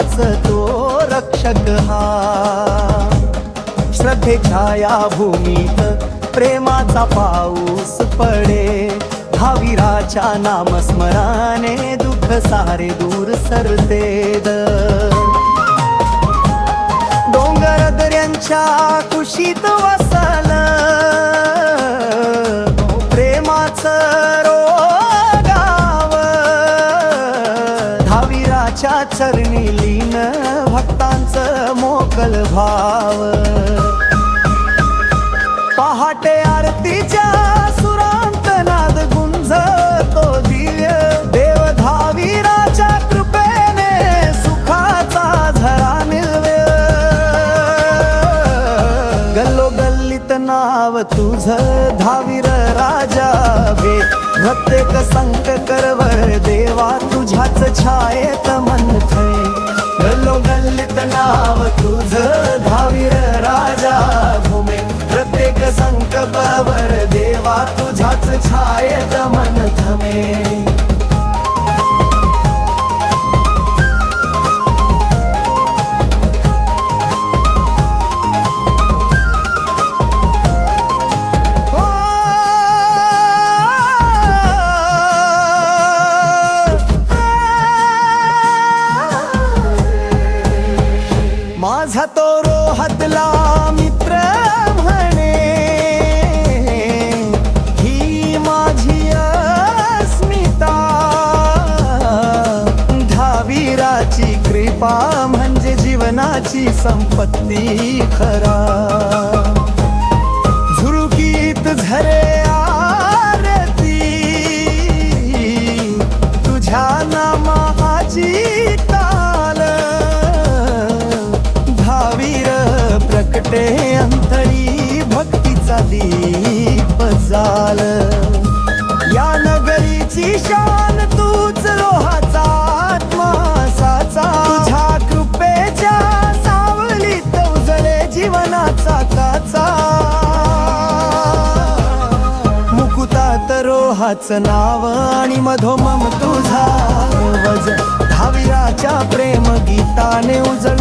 भक्तांचाच तो रक्षक हा. श्रद्धेच्या या भूमीत प्रेमाचा पाऊस पडे. भावीराच्या नामस्मराने दुःख सारे दूर सरते डोंगर दऱ्यांच्या कुशीत वस धावीराच्या चरणी लीन भक्तांचं मोकल भाव. पहाटे आरतीच्या सुरांत नाद गुंजतो दिव्य देव धावीराच्या कृपेने सुखाचा झरा मिळवे. गल्लो गल्लीत नाव तुझ धावीर राजा बे प्रत्येक संक करवर देवा तुझ्याच छायेत मनथे माझा तो रोहतला मित्र म्हणे ही माझी अस्मिता. धावीराची कृपा म्हणजे जीवनाची संपत्ती खरा. झुळकीत झरे दीप जाल या नगरीची शान तूच लोहाचा आत्मासाचा तुझ्या कृपेच्या सावलीत उजळे जीवनाचा काचा मुकुतात रोहाच नाव आणि मधोमम तुझा वज धाविराच्या प्रेम गीताने उजळ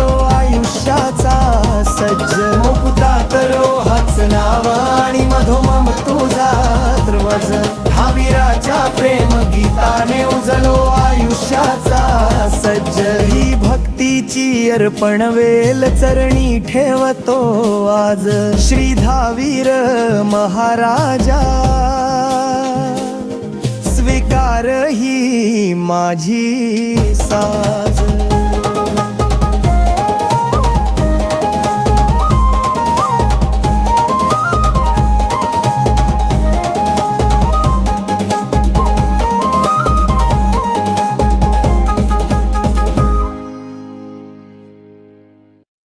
ध्रुवज धाविराच्या प्रेम गीताने उजलो आयुष्याचा सज्ज ही भक्तीची अर्पण वेल चरणी ठेवतो आज. श्री धावीर महाराजा. स्वीकार ही माझी साज.